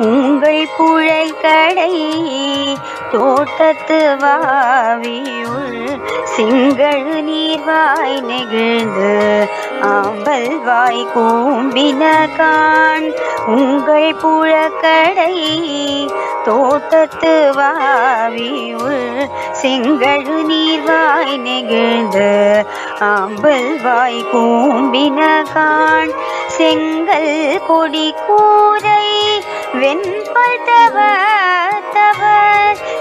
உங்கள் புழல் கடை தோட்டத்து வாவியுள் சிங்கள் நீர்வாய் நெகிழ்ந்து ஆம்பல் வாய் கூம்பின கான். உங்கள் புழக்கடை தோட்டத்து வாவியுள் செங்கழு நீர்வாய் நெகிழ்ந்து ஆம்பல் வாய் கூம்பின கான். செங்கல் கொடி கூரை வெண்பல் தவ தவ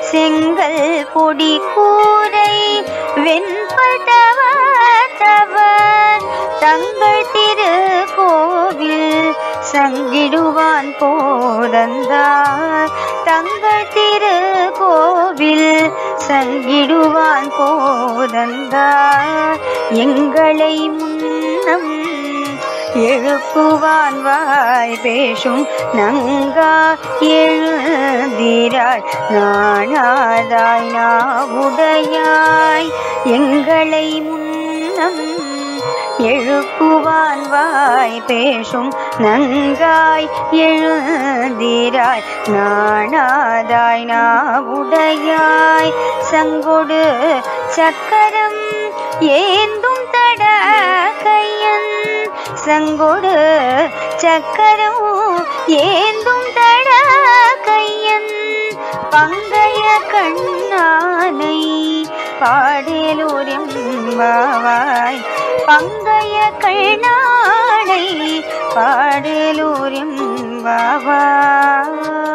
செங்கல் பொடி கூரை. வெண்பல் தவ தவ தங்கள் திருக்கோவில் சங்கிடுவான் போதந்தார். தங்கள் திருக்கோவில் சங்கிடுவான் போதந்தார். எங்களை முன்னம் எழுப்புவான் வாய் பேசும் நங்கா எழுந்திராய் நானாதாய் நாவுடையாய். எங்களை முன்னம் எழுப்புவான் வாய் பேசும் நங்காய் எழுந்திராய் நாணாதாய் நாவுடையாய். சங்கொடு சக்கரம் ஏந்தும் தட சங்கொடு சக்கரமும் ஏந்தும் தட கையன் பங்கைய கண்ணானை பாடலூரியம் பாவாய் பங்கைய கண்ணானை பாடலூரியம் பாவாய்